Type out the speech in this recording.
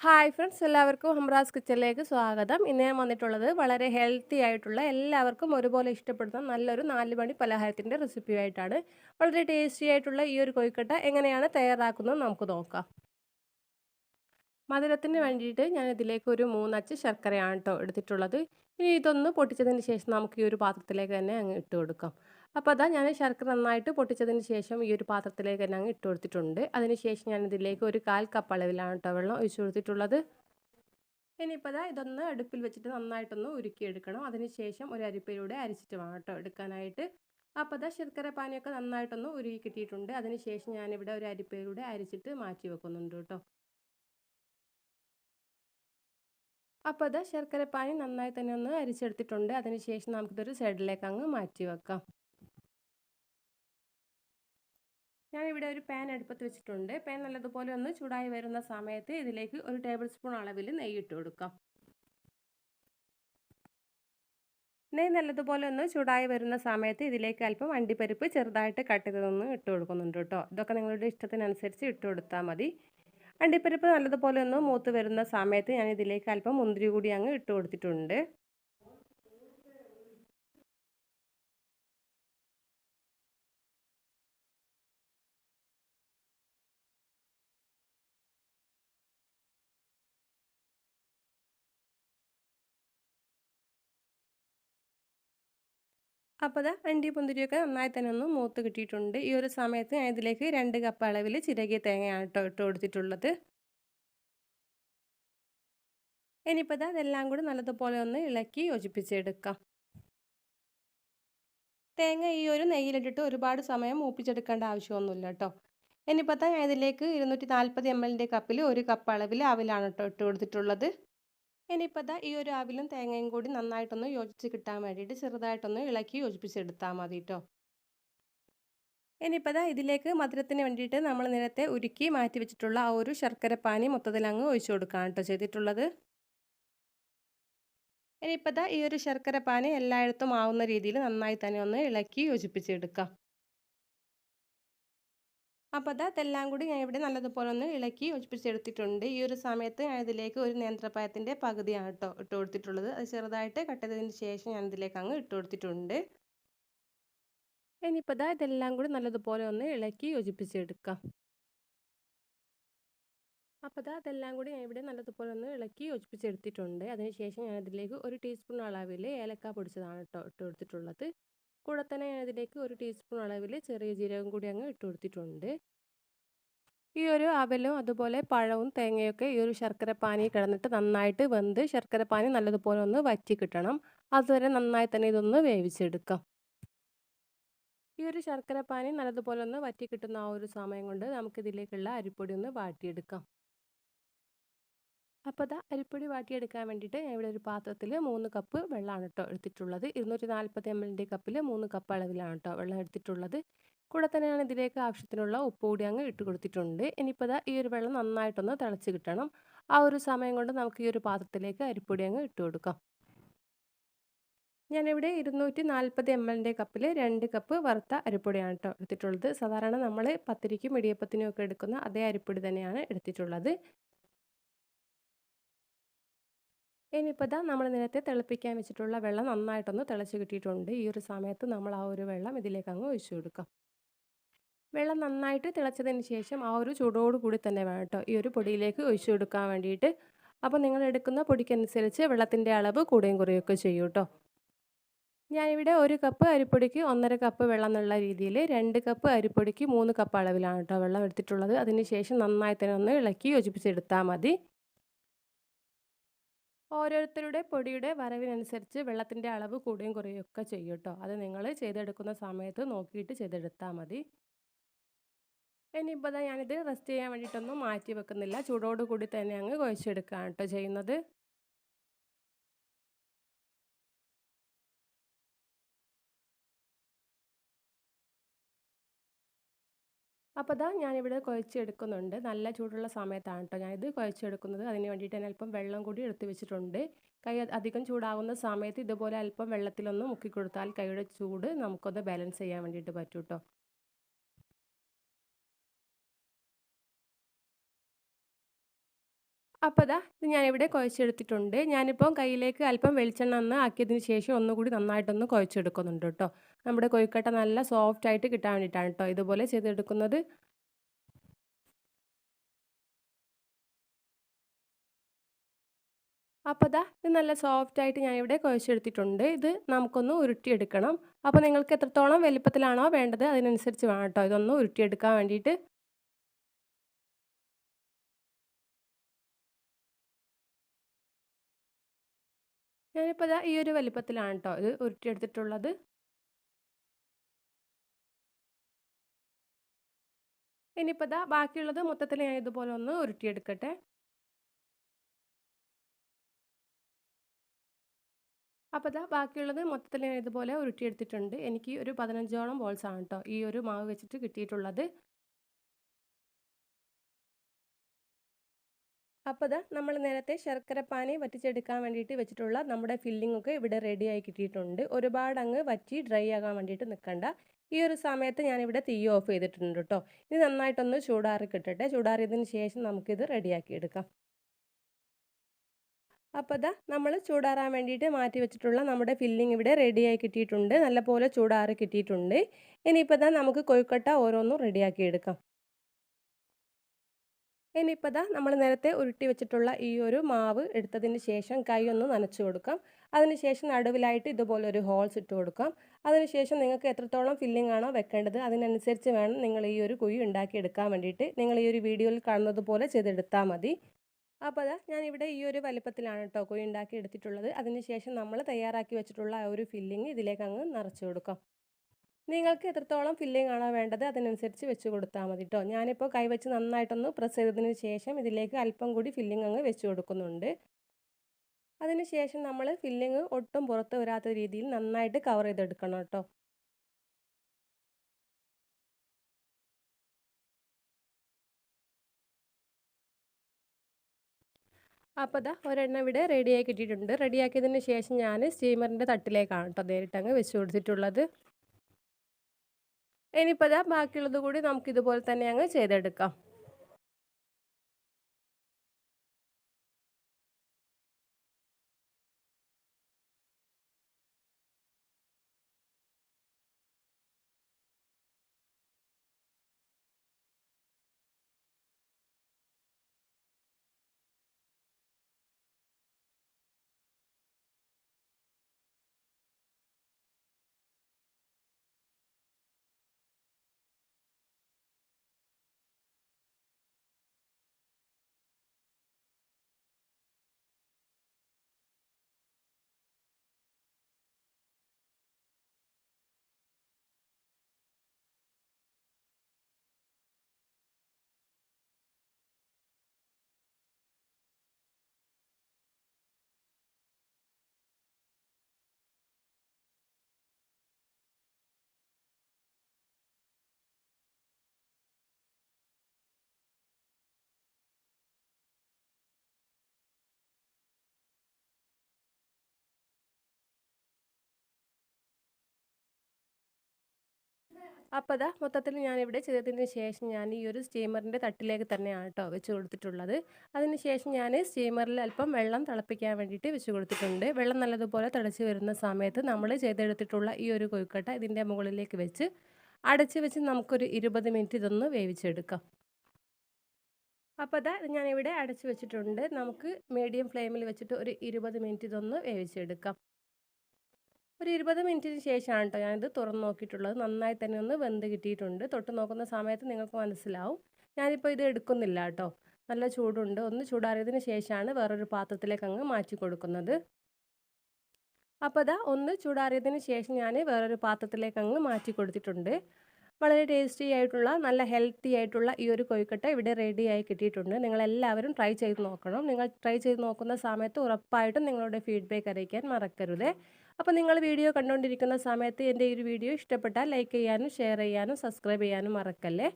Hi friends എല്ലാവർക്കും ഹംറാസ് കിച്ചണിലേക്ക് സ്വാഗതം. ഇന്ന് ഞാൻ വന്നിട്ടുള്ളത് വളരെ ഹെൽത്തി ആയിട്ടുള്ള എല്ലാവർക്കും ഒരുപോലെ ഇഷ്ടപ്പെടുന്ന നല്ലൊരു നാല് മണി പലഹാരത്തിന്റെ റെസിപ്പിയായിട്ടാണ് വളരെ ടേസ്റ്റി ആയിട്ടുള്ള ഈ ഒരു കൊയ്ക്കട്ട എങ്ങനെയാണ് തയ്യാറാക്കുന്നത് നമുക്ക് നോക്കാം. മധുരത്തിന് വേണ്ടിയിട്ട് ഞാൻ ഇതിലേക്ക് ഒരു മൂന്നച്ച് ശർക്കരയാണ് കേട്ടോ എടുത്തിട്ടുള്ളത്. ഇനി ഇതൊന്ന് പൊട്ടിച്ചതിന് ശേഷം നമുക്ക് ഈ ഒരു പാത്രത്തിലേക്ക് തന്നെ അങ്ങ് ഇട്ട് കൊടുക്കാം. അപ്പോൾ അതാ ഞാൻ ശർക്കര നന്നായിട്ട് പൊട്ടിച്ചതിന് ശേഷം ഈ ഒരു പാത്രത്തിലേക്ക് തന്നെ അങ്ങ് ഇട്ട് കൊടുത്തിട്ടുണ്ട്. അതിന് ശേഷം ഞാൻ ഇതിലേക്ക് ഒരു കാൽ കപ്പ് അളവിലാണ് കേട്ടോ വെള്ളം ഒഴിച്ചു കൊടുത്തിട്ടുള്ളത്. ഇനിയിപ്പോൾ അതാ ഇതൊന്ന് അടുപ്പിൽ വെച്ചിട്ട് നന്നായിട്ടൊന്ന് ഉരുക്കിയെടുക്കണം. അതിന് ശേഷം ഒരു അരിപ്പയിലൂടെ അരിച്ചിട്ട് വേണം കേട്ടോ എടുക്കാനായിട്ട്. അപ്പോൾ അതാ ശർക്കര പാനിയൊക്കെ നന്നായിട്ടൊന്ന് ഉരുകി കിട്ടിയിട്ടുണ്ട്. അതിനുശേഷം ഞാനിവിടെ ഒരു അരിപ്പയിലൂടെ അരിച്ചിട്ട് മാറ്റി വെക്കുന്നുണ്ട് കേട്ടോ അപ്പോൾ അത് ശർക്കരപ്പാനി നന്നായി തന്നെ ഒന്ന് അരിച്ചെടുത്തിട്ടുണ്ട്. അതിനുശേഷം നമുക്കിതൊരു സൈഡിലേക്ക് അങ്ങ് മാറ്റി വെക്കാം. ഞാനിവിടെ ഒരു പാൻ അടുപ്പത്ത് വെച്ചിട്ടുണ്ട്. പാൻ നല്ലതുപോലെ ഒന്ന് ചൂടായി വരുന്ന സമയത്ത് ഇതിലേക്ക് ഒരു ടേബിൾ സ്പൂൺ അളവിൽ നെയ്യ് ഇട്ട് കൊടുക്കാം. നെയ്യ് നല്ലതുപോലെ ഒന്ന് ചൂടായി വരുന്ന സമയത്ത് ഇതിലേക്ക് അല്പം അണ്ടിപ്പരിപ്പ് ചെറുതായിട്ട് കട്ട് ചെയ്തൊന്ന് ഇട്ട് കൊടുക്കുന്നുണ്ട് കേട്ടോ. ഇതൊക്കെ നിങ്ങളുടെ ഇഷ്ടത്തിനനുസരിച്ച് ഇട്ട് കൊടുത്താൽ മതി. അണ്ടിപ്പരിപ്പ് നല്ലതുപോലെ ഒന്ന് മൂത്ത് വരുന്ന സമയത്ത് ഞാൻ ഇതിലേക്ക് അല്പം മുന്തിരി കൂടി അങ്ങ് ഇട്ട് കൊടുത്തിട്ടുണ്ട്. അപ്പോൾ അതാ അണ്ടി പുന്തിരിയൊക്കെ നന്നായി തന്നെ ഒന്ന് മൂത്ത് കിട്ടിയിട്ടുണ്ട്. ഈ ഒരു സമയത്ത് ഞാൻ ഇതിലേക്ക് രണ്ട് കപ്പ് അളവിൽ ചിരകിയ തേങ്ങയാണ് കേട്ടോ ഇട്ട് കൊടുത്തിട്ടുള്ളത്. ഇനിയിപ്പോൾ അതെല്ലാം കൂടി നല്ലതുപോലെ ഒന്ന് ഇളക്കി യോജിപ്പിച്ചെടുക്കാം. തേങ്ങ ഈ ഒരു നെയ്യിലിട്ടിട്ട് ഒരുപാട് സമയം മൂപ്പിച്ചെടുക്കേണ്ട ആവശ്യമൊന്നുമില്ല കേട്ടോ. ഇനിയിപ്പോൾ ഞാൻ ഇതിലേക്ക് ഇരുന്നൂറ്റി നാൽപ്പത് എം എല്ലിന്റെ കപ്പിൽ ഒരു കപ്പ് അളവിൽ അവിലാണ് കേട്ടോ ഇട്ട് കൊടുത്തിട്ടുള്ളത്. ഇനിയിപ്പോൾ ദാ ഈ ഒരു ആവിലും തേങ്ങയും കൂടി നന്നായിട്ടൊന്ന് യോജിച്ച് കിട്ടാൻ വേണ്ടിയിട്ട് ചെറുതായിട്ടൊന്ന് ഇളക്കി യോജിപ്പിച്ചെടുത്താൽ മതി കേട്ടോ ഇനിയിപ്പോൾ ദാ ഇതിലേക്ക് മധുരത്തിന് വേണ്ടിയിട്ട് നമ്മൾ നേരത്തെ ഉരുക്കി മാറ്റി വെച്ചിട്ടുള്ള ആ ഒരു ശർക്കര പാനി മൊത്തത്തിൽ അങ്ങ് ഒഴിച്ചു കൊടുക്കുകയാണ് കേട്ടോ ചെയ്തിട്ടുള്ളത്. ഇനിയിപ്പോൾ ദാ ഈ ഒരു ശർക്കര പാനി എല്ലായിടത്തും ആവുന്ന രീതിയിൽ നന്നായി തന്നെ ഒന്ന് ഇളക്കി യോജിപ്പിച്ചെടുക്കാം. അപ്പോൾ അത് അതെല്ലാം കൂടി ഞാൻ ഇവിടെ നല്ലതുപോലെ ഒന്ന് ഇളക്കി യോജിപ്പിച്ചെടുത്തിട്ടുണ്ട് ഈ ഒരു സമയത്ത് ഞാൻ ഇതിലേക്ക് ഒരു നേന്ത്രപ്പഴത്തിന്റെ പകുതിയാണ് കേട്ടോ ഇട്ട് കൊടുത്തിട്ടുള്ളത്. അത് ചെറുതായിട്ട് കട്ട് ചെയ്തതിന് ശേഷം ഞാൻ ഇതിലേക്ക് അങ്ങ് ഇട്ട് കൊടുത്തിട്ടുണ്ട്. ഇനിയിപ്പോൾ ഇതാ ഇതെല്ലാം കൂടി നല്ലതുപോലെ ഒന്ന് ഇളക്കി യോജിപ്പിച്ചെടുക്കാം. അപ്പോൾ ഇതാ അതെല്ലാം കൂടി ഞാൻ ഇവിടെ നല്ലതുപോലെ ഒന്ന് ഇളക്കി യോജിപ്പിച്ചെടുത്തിട്ടുണ്ട്. അതിനുശേഷം ഞാൻ ഇതിലേക്ക് ഒരു ടീസ്പൂൺ അളവിൽ ഏലക്ക പൊടിച്ചതാണ് കേട്ടോ ഇട്ട് കൊടുത്തിട്ടുള്ളത്. കൂടെ തന്നെ ഞാൻ ഇതിലേക്ക് ഒരു ടീസ്പൂൺ അളവിൽ ചെറിയ ജീരകം കൂടി അങ്ങ് ഇട്ട് കൊടുത്തിട്ടുണ്ട്. ഈ ഒരു അവലും അതുപോലെ പഴവും തേങ്ങയൊക്കെ ഈ ഒരു ശർക്കര പാനി കിടന്നിട്ട് നന്നായിട്ട് വെന്ത് ശർക്കര പാനി നല്ലതുപോലെ ഒന്ന് വറ്റി കിട്ടണം. അതുവരെ നന്നായി തന്നെ ഇതൊന്ന് വേവിച്ചെടുക്കാം. ഈ ഒരു ശർക്കര പാനി നല്ലതുപോലെ ഒന്ന് വറ്റി കിട്ടുന്ന ആ ഒരു സമയം കൊണ്ട് നമുക്കിതിലേക്കുള്ള അരിപ്പൊടി ഒന്ന് വാട്ടിയെടുക്കാം. അപ്പോൾ അതാ അരിപ്പൊടി വാട്ടിയെടുക്കാൻ വേണ്ടിയിട്ട് ഞാൻ ഇവിടെ ഒരു പാത്രത്തിൽ മൂന്ന് കപ്പ് വെള്ളമാണ് കേട്ടോ എടുത്തിട്ടുള്ളത്. ഇരുന്നൂറ്റി നാൽപ്പത് എം എല്ലിന്റെ കപ്പിൽ മൂന്ന് കപ്പ് അളവിലാണ് കേട്ടോ വെള്ളം എടുത്തിട്ടുള്ളത്. കൂടെ തന്നെയാണ് ഇതിലേക്ക് ആവശ്യത്തിനുള്ള ഉപ്പ് കൂടി അങ്ങ് ഇട്ട് കൊടുത്തിട്ടുണ്ട്. ഇനിയിപ്പോൾ ഇതാ ഈ ഒരു വെള്ളം നന്നായിട്ടൊന്ന് തിളച്ച് കിട്ടണം. ആ ഒരു സമയം കൊണ്ട് നമുക്ക് ഈ ഒരു പാത്രത്തിലേക്ക് അരിപ്പൊടി അങ്ങ് ഇട്ട് കൊടുക്കാം. ഞാനിവിടെ ഇരുന്നൂറ്റി നാൽപ്പത് എം എല്ലിന്റെ കപ്പിൽ രണ്ട് കപ്പ് വറുത്ത അരിപ്പൊടിയാണ് കേട്ടോ എടുത്തിട്ടുള്ളത്. സാധാരണ നമ്മൾ പത്തിരിക്കും ഇടിയപ്പത്തിനും ഒക്കെ എടുക്കുന്ന അതേ അരിപ്പൊടി തന്നെയാണ് എടുത്തിട്ടുള്ളത്. ഇനിയിപ്പോൾ ഇതാ നമ്മൾ നേരത്തെ തിളപ്പിക്കാൻ വെച്ചിട്ടുള്ള വെള്ളം നന്നായിട്ടൊന്ന് തിളച്ച് കിട്ടിയിട്ടുണ്ട്. ഈ ഒരു സമയത്ത് നമ്മൾ ആ ഒരു വെള്ളം ഇതിലേക്ക് അങ്ങ് ഒഴിച്ചു കൊടുക്കാം. വെള്ളം നന്നായിട്ട് തിളച്ചതിന് ശേഷം ആ ഒരു ചൂടോട് കൂടി തന്നെ വേണം കേട്ടോ ഈ ഒരു പൊടിയിലേക്ക് ഒഴിച്ചു കൊടുക്കാൻ വേണ്ടിയിട്ട്. അപ്പോൾ നിങ്ങൾ എടുക്കുന്ന പൊടിക്കനുസരിച്ച് വെള്ളത്തിന്റെ അളവ് കൂടുകയും കുറയുകയൊക്കെ ചെയ്യും കേട്ടോ ഞാനിവിടെ ഒരു കപ്പ് അരിപ്പൊടിക്ക് ഒന്നര കപ്പ് വെള്ളം എന്നുള്ള രീതിയിൽ രണ്ട് കപ്പ് അരിപ്പൊടിക്ക് മൂന്ന് കപ്പ് അളവിലാണ് കേട്ടോ വെള്ളം എടുത്തിട്ടുള്ളത്. അതിന് ശേഷം നന്നായി തന്നെ ഒന്ന് ഇളക്കി യോജിപ്പിച്ചെടുത്താൽ മതി. ഓരോരുത്തരുടെ പൊടിയുടെ വരവിനനുസരിച്ച് വെള്ളത്തിന്റെ അളവ് കൂടുകയും കുറയുകയൊക്കെ ചെയ്യും കേട്ടോ അത് നിങ്ങൾ ചെയ്തെടുക്കുന്ന സമയത്ത് നോക്കിയിട്ട് ചെയ്തെടുത്താൽ മതി. ഇനിയിപ്പോൾ ഞാനിത് റെസ്റ്റ് ചെയ്യാൻ വേണ്ടിയിട്ടൊന്നും മാറ്റി വെക്കുന്നില്ല ചൂടോട് കൂടി തന്നെ അങ്ങ് കുഴച്ചെടുക്കുകയാണ് കേട്ടോ ചെയ്യുന്നത്. അപ്പോൾ ഇതാ ഞാനിവിടെ കുഴച്ചെടുക്കുന്നുണ്ട്. നല്ല ചൂടുള്ള സമയത്താണ് കേട്ടോ ഞാനിത് കുഴച്ചെടുക്കുന്നത്. അതിന് വേണ്ടിയിട്ട് തന്നെ അല്പം വെള്ളം കൂടി എടുത്തു വെച്ചിട്ടുണ്ട്. കൈ അധികം ചൂടാകുന്ന സമയത്ത് ഇതുപോലെ അല്പം വെള്ളത്തിലൊന്ന് മുക്കി കൊടുത്താൽ കൈയുടെ ചൂട് നമുക്കൊന്ന് ബാലൻസ് ചെയ്യാൻ വേണ്ടിയിട്ട് പറ്റും കേട്ടോ അപ്പോൾ അതാ ഇത് ഞാനിവിടെ കുഴച്ചെടുത്തിട്ടുണ്ട്. ഞാനിപ്പം കയ്യിലേക്ക് അല്പം വെളിച്ചെണ്ണ ഒന്ന് ആക്കിയതിന് ശേഷം ഒന്നുകൂടി നന്നായിട്ടൊന്ന് കുഴച്ചെടുക്കുന്നുണ്ട് കേട്ടോ നമ്മുടെ കൊഴുക്കട്ട നല്ല സോഫ്റ്റ് ആയിട്ട് കിട്ടാൻ വേണ്ടിയിട്ടാണ് കേട്ടോ ഇതുപോലെ ചെയ്തെടുക്കുന്നത്. അപ്പോൾ ദാ ഇത് നല്ല സോഫ്റ്റ് ആയിട്ട് ഇവിടെ കുഴച്ചെടുത്തിട്ടുണ്ട്. ഇത് നമുക്കൊന്ന് ഉരുട്ടിയെടുക്കണം. അപ്പോൾ നിങ്ങൾക്ക് എത്രത്തോളം വലിപ്പത്തിലാണോ വേണ്ടത് അതിനനുസരിച്ച് വേണം കേട്ടോ ഇതൊന്ന് ഉരുട്ടിയെടുക്കാൻ വേണ്ടിയിട്ട്. ഞാനിപ്പോൾ ഈ ഒരു വലിപ്പത്തിലാണ് കേട്ടോ ഇത് ഉരുട്ടിയെടുത്തിട്ടുള്ളത്. ഇനിയിപ്പോൾ ഇതാ ബാക്കിയുള്ളത് മൊത്തത്തിൽ ഞാൻ ഇതുപോലെ ഒന്ന് ഉരുട്ടിയെടുക്കട്ടെ. അപ്പോൾ ഇതാ ബാക്കിയുള്ളത് മൊത്തത്തിൽ ഞാൻ ഇതുപോലെ ഉരുട്ടിയെടുത്തിട്ടുണ്ട്. എനിക്ക് ഒരു പതിനഞ്ചോളം ബോൾസ് ആണ് കേട്ടോ ഈ ഒരു മാവ് വെച്ചിട്ട് കിട്ടിയിട്ടുള്ളത്. അപ്പോൾ ഇതാ നമ്മൾ നേരത്തെ ശർക്കര പാനി വറ്റിച്ചെടുക്കാൻ വേണ്ടിയിട്ട് വെച്ചിട്ടുള്ള നമ്മുടെ ഫില്ലിംഗ് ഒക്കെ ഇവിടെ റെഡിയായി കിട്ടിയിട്ടുണ്ട്. ഒരുപാട് അങ്ങ് വറ്റി ഡ്രൈ ആകാൻ വേണ്ടിയിട്ട് നിൽക്കണ്ട ഈ ഒരു സമയത്ത് ഞാനിവിടെ തീ ഓഫ് ചെയ്തിട്ടുണ്ട് കേട്ടോ. ഇത് നന്നായിട്ടൊന്ന് ചൂടാറി കിട്ടട്ടെ. ചൂടാറിയതിന് ശേഷം നമുക്കിത് റെഡിയാക്കി എടുക്കാം. അപ്പോൾ ഇതാ നമ്മൾ ചൂടാറാൻ വേണ്ടിയിട്ട് മാറ്റി വെച്ചിട്ടുള്ള നമ്മുടെ ഫില്ലിംഗ് ഇവിടെ റെഡിയായി കിട്ടിയിട്ടുണ്ട്. നല്ലപോലെ ചൂടാറി കിട്ടിയിട്ടുണ്ട്. ഇനിയിപ്പോൾ ഇതാ നമുക്ക് കൊഴുക്കട്ട ഓരോന്നും റെഡിയാക്കി എടുക്കാം. ഇനിയിപ്പോൾ നമ്മൾ നേരത്തെ ഉരുട്ടി വെച്ചിട്ടുള്ള ഈ ഒരു മാവ് എടുത്തതിന് ശേഷം കൈ ഒന്ന് നനച്ചു കൊടുക്കാം. അതിനുശേഷം നടുവിലായിട്ട് ഇതുപോലെ ഒരു ഹോൾസ് ഇട്ട് കൊടുക്കാം. അതിനുശേഷം നിങ്ങൾക്ക് എത്രത്തോളം ഫില്ലിംഗ് ആണോ വെക്കേണ്ടത് അതിനനുസരിച്ച് വേണം നിങ്ങൾ ഈ ഒരു കുഴി ഉണ്ടാക്കിയെടുക്കാൻ വേണ്ടിയിട്ട്. നിങ്ങൾ ഈ ഒരു വീഡിയോയിൽ കാണുന്നത് പോലെ ചെയ്തെടുത്താൽ മതി. അപ്പോൾ അതാ ഞാനിവിടെ ഈ ഒരു വലിപ്പത്തിലാണ് കേട്ടോ കുഴി ഉണ്ടാക്കി എടുത്തിട്ടുള്ളത്. അതിനുശേഷം നമ്മൾ തയ്യാറാക്കി വെച്ചിട്ടുള്ള ആ ഒരു ഫില്ലിങ് ഇതിലേക്ക് അങ്ങ് നിറച്ചു കൊടുക്കാം. നിങ്ങൾക്ക് എത്രത്തോളം ഫില്ലിംഗ് ആണോ വേണ്ടത് അതിനനുസരിച്ച് വെച്ച് കൊടുത്താൽ മതി കേട്ടോ ഞാനിപ്പോൾ കൈവച്ച് നന്നായിട്ടൊന്ന് പ്രസ് ചെയ്തതിന് ശേഷം ഇതിലേക്ക് അല്പം കൂടി ഫില്ലിംഗ് അങ്ങ് വെച്ച് കൊടുക്കുന്നുണ്ട്. അതിനുശേഷം നമ്മൾ ഫില്ലിങ് ഒട്ടും പുറത്ത് വരാത്ത രീതിയിൽ നന്നായിട്ട് കവർ ചെയ്തെടുക്കണം കേട്ടോ. അപ്പോൾ ദാ ഒരെണ്ണം ഇവിടെ റെഡിയാക്കി കിട്ടിയിട്ടുണ്ട്. റെഡിയാക്കിയതിന് ശേഷം ഞാൻ സ്റ്റീമറിന്റെ തട്ടിലേക്കാണ് കേട്ടോ നേരിട്ടങ്ങ് വെച്ച് കൊടുത്തിട്ടുള്ളത്. ഇനിയിപ്പോൾ അതാ ബാക്കിയുള്ളത് കൂടി നമുക്കിതുപോലെ തന്നെ അങ്ങ് ചെയ്തെടുക്കാം. അപ്പോൾ അതാ മൊത്തത്തിൽ ഞാനിവിടെ ചെയ്തതിന് ശേഷം ഞാൻ ഈ ഒരു സ്റ്റീമറിന്റെ തട്ടിലേക്ക് തന്നെയാണ് കേട്ടോ വെച്ച് കൊടുത്തിട്ടുള്ളത്. അതിന് ശേഷം ഞാൻ സ്റ്റീമറിൽ അല്പം വെള്ളം തിളപ്പിക്കാൻ വേണ്ടിയിട്ട് വെച്ച് കൊടുത്തിട്ടുണ്ട്. വെള്ളം നല്ലതുപോലെ തിളച്ച് വരുന്ന സമയത്ത് നമ്മൾ ചെയ്തെടുത്തിട്ടുള്ള ഈ ഒരു കൊഴുക്കട്ട ഇതിന്റെ മുകളിലേക്ക് വെച്ച് അടച്ച് വെച്ച് നമുക്കൊരു ഇരുപത് മിനിറ്റ് ഇതൊന്ന് വേവിച്ചെടുക്കാം. അപ്പോൾ അതാ ഞാനിവിടെ അടച്ച് വെച്ചിട്ടുണ്ട്. നമുക്ക് മീഡിയം ഫ്ലെയിമിൽ വെച്ചിട്ട് ഒരു ഇരുപത് മിനിറ്റ് ഇതൊന്ന് വേവിച്ചെടുക്കാം. ഒരു ഇരുപത് മിനിറ്റിന് ശേഷമാണ് കേട്ടോ ഞാനിത് തുറന്ന് നോക്കിയിട്ടുള്ളത്. നന്നായി തന്നെ ഒന്ന് വെന്ത് കിട്ടിയിട്ടുണ്ട്. തൊട്ട് നോക്കുന്ന സമയത്ത് നിങ്ങൾക്ക് മനസ്സിലാവും. ഞാനിപ്പോൾ ഇത് എടുക്കുന്നില്ല കേട്ടോ നല്ല ചൂടുണ്ട്. ഒന്ന് ചൂടാറിയതിന് ശേഷമാണ് വേറൊരു പാത്രത്തിലേക്ക് അങ്ങ് മാറ്റി കൊടുക്കുന്നത്. അപ്പോൾ അതാ ഒന്ന് ചൂടാറിയതിന് ശേഷം ഞാൻ വേറൊരു പാത്രത്തിലേക്ക് അങ്ങ് മാറ്റി കൊടുത്തിട്ടുണ്ട്. വളരെ ടേസ്റ്റി ആയിട്ടുള്ള നല്ല ഹെൽത്തി ആയിട്ടുള്ള ഈ ഒരു കൊഴുക്കട്ട ഇവിടെ റെഡിയായി കിട്ടിയിട്ടുണ്ട്. നിങ്ങളെല്ലാവരും ട്രൈ ചെയ്ത് നോക്കണം. നിങ്ങൾ ട്രൈ ചെയ്ത് നോക്കുന്ന സമയത്ത് ഉറപ്പായിട്ടും നിങ്ങളുടെ ഫീഡ്ബാക്ക് അറിയിക്കാൻ മറക്കരുത്. അപ്പോൾ നിങ്ങൾ വീഡിയോ കണ്ടുകൊണ്ടിരിക്കുന്ന സമയത്ത് എന്റെ ഈ ഒരു വീഡിയോ ഇഷ്ടപ്പെട്ടാൽ ലൈക്ക് ചെയ്യാനും ഷെയർ ചെയ്യാനും സബ്സ്ക്രൈബ് ചെയ്യാനും മറക്കല്ലേ?